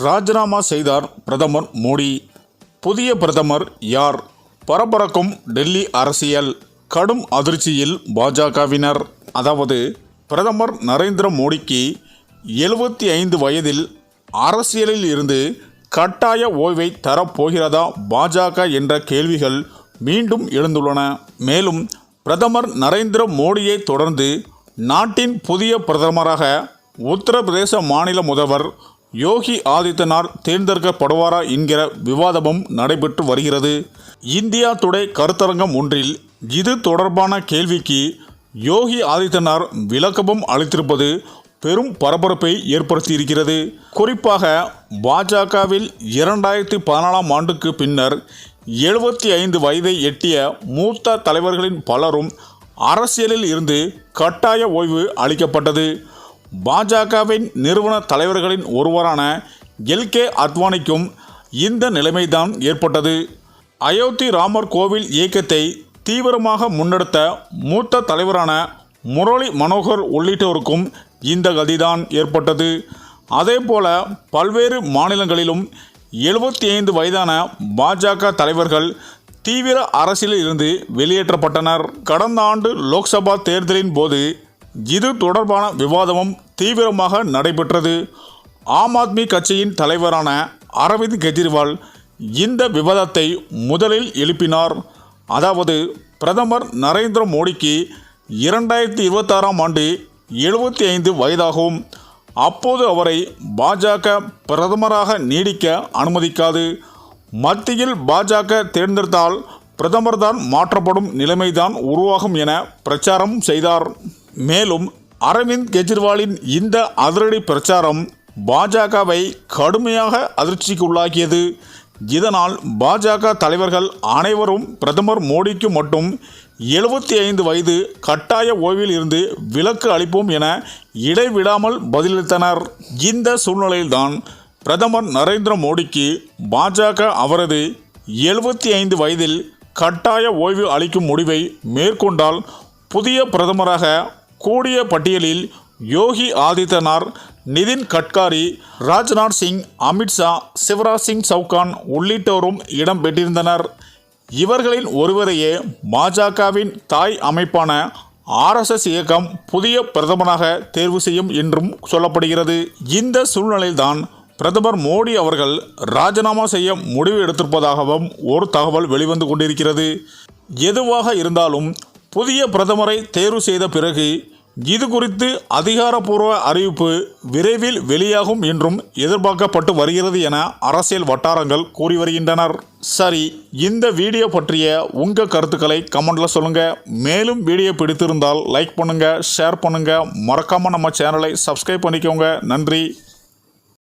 ராஜினாமா செய்தார் பிரதமர் மோடி. புதிய பிரதமர் யார்? பரபரக்கும் டெல்லி அரசியல் கடும் அதிர்ச்சியில் பாஜகவினர். அதாவது பிரதமர் நரேந்திர மோடிக்கு எழுபத்தி ஐந்து வயதில் அரசியலில் இருந்து கட்டாய ஓய்வை தரப்போகிறதா பாஜக என்ற கேள்விகள் மீண்டும் எழுந்துள்ளன. மேலும் பிரதமர் நரேந்திர மோடியை தொடர்ந்து நாட்டின் புதிய பிரதமராக உத்தரப்பிரதேச மாநில முதல்வர் யோகி ஆதித்யநாத் தேர்ந்தெடுக்கப்படுவாரா என்கிற விவாதமும் நடைபெற்று வருகிறது. இந்தியா துடை கருத்தரங்கம் ஒன்றில் இது தொடர்பான கேள்விக்கு யோகி ஆதித்யநாத் விளக்கமும் அளித்திருப்பது பெரும் பரபரப்பை ஏற்படுத்தியிருக்கிறது. குறிப்பாக பாஜகவில் இரண்டாயிரத்தி பதினாலாம் ஆண்டுக்கு பின்னர் எழுபத்தி ஐந்து வயதை எட்டிய மூத்த தலைவர்களின் பலரும் அரசியலில் இருந்து கட்டாய ஓய்வு அளிக்கப்பட்டது. பாஜகவின் நிறுவன தலைவர்களின் ஒருவரான எல்கே அத்வானிக்கும் இந்த நிலைமைதான் ஏற்பட்டது. அயோத்தி ராமர் கோவில் இயக்கத்தை தீவிரமாக முன்னெடுத்த மூத்த தலைவரான முரளி மனோகர் உள்ளிட்டோருக்கும் இந்த கதிதான் ஏற்பட்டது. அதேபோல பல்வேறு மாநிலங்களிலும் எழுபத்தி ஐந்து வயதான பாஜக தலைவர்கள் தீவிர அரசியலில் இருந்து வெளியேற்றப்பட்டனர். கடந்த ஆண்டு லோக்சபா தேர்தலின் போது இது தொடர்பான விவாதமும் தீவிரமாக நடைபெற்றது. ஆம் ஆத்மி கட்சியின் தலைவரான அரவிந்த் கெஜ்ரிவால் இந்த விவாதத்தை முதலில் எழுப்பினார். அதாவது பிரதமர் நரேந்திர மோடிக்கு இரண்டாயிரத்தி இருபத்தாறாம் ஆண்டு எழுபத்தி ஐந்து வயதாகும். அப்போது அவரை பாஜக பிரதமராக நீடிக்க அனுமதிக்காது. மத்தியில் பாஜக தேர்ந்தெடுத்தால் பிரதமர்தான் மாற்றப்படும் நிலைமைதான் உருவாகும் என பிரச்சாரம் செய்தார். மேலும் அரவிந்த் கெஜ்ரிவாலின் இந்த அதிரடி பிரச்சாரம் பாஜகவை கடுமையாக அதிர்ச்சிக்கு உள்ளாக்கியது இதனால் பாஜக தலைவர்கள் அனைவரும் பிரதமர் மோடிக்கு மட்டும் எழுபத்தி ஐந்து வயது கட்டாய ஓய்வில் இருந்து விலக்கு அளிப்போம் என இடைவிடாமல் பதிலளித்தனர். இந்த சூழ்நிலையில்தான் பிரதமர் நரேந்திர மோடிக்கு பாஜக அவரது எழுபத்தி ஐந்து வயதில் கட்டாய ஓய்வு அளிக்கும் முடிவை மேற்கொண்டால் புதிய பிரதமராக கூடிய பட்டியலில் யோகி ஆதித்யநாத் நிதின் கட்காரி ராஜ்நாத் சிங் அமித்ஷா சிவராஜ் சிங் சவுகான் உள்ளிட்டோரும் இடம் பெற்றிருந்தனர். இவர்களின் ஒருவரையே பாஜகவின் தாய் அமைப்பான ஆர்எஸ்எஸ் இயக்கம் புதிய பிரதமராக தேர்வு செய்யும் என்றும் சொல்லப்படுகிறது. இந்த சூழ்நிலையில்தான் பிரதமர் மோடி அவர்கள் ராஜினாமா செய்ய முடிவு எடுத்திருப்பதாகவும் ஒரு தகவல் வெளிவந்து கொண்டிருக்கிறது. எதுவாக இருந்தாலும் புதிய பிரதமரை தேர்வு செய்த பிறகு இது குறித்து அதிகாரப்பூர்வ அறிவிப்பு விரைவில் வெளியாகும் என்றும் எதிர்பார்க்கப்பட்டு வருகிறது என அரசியல் வட்டாரங்கள் கூறி வருகின்றனர். சரி இந்த வீடியோ பற்றிய உங்கள் கருத்துக்களை கமெண்டில் சொல்லுங்கள் மேலும் வீடியோ பிடித்திருந்தால் லைக் பண்ணுங்கள் ஷேர் பண்ணுங்கள் மறக்காமல் நம்ம சேனலை சப்ஸ்கிரைப் பண்ணிக்கோங்க. நன்றி.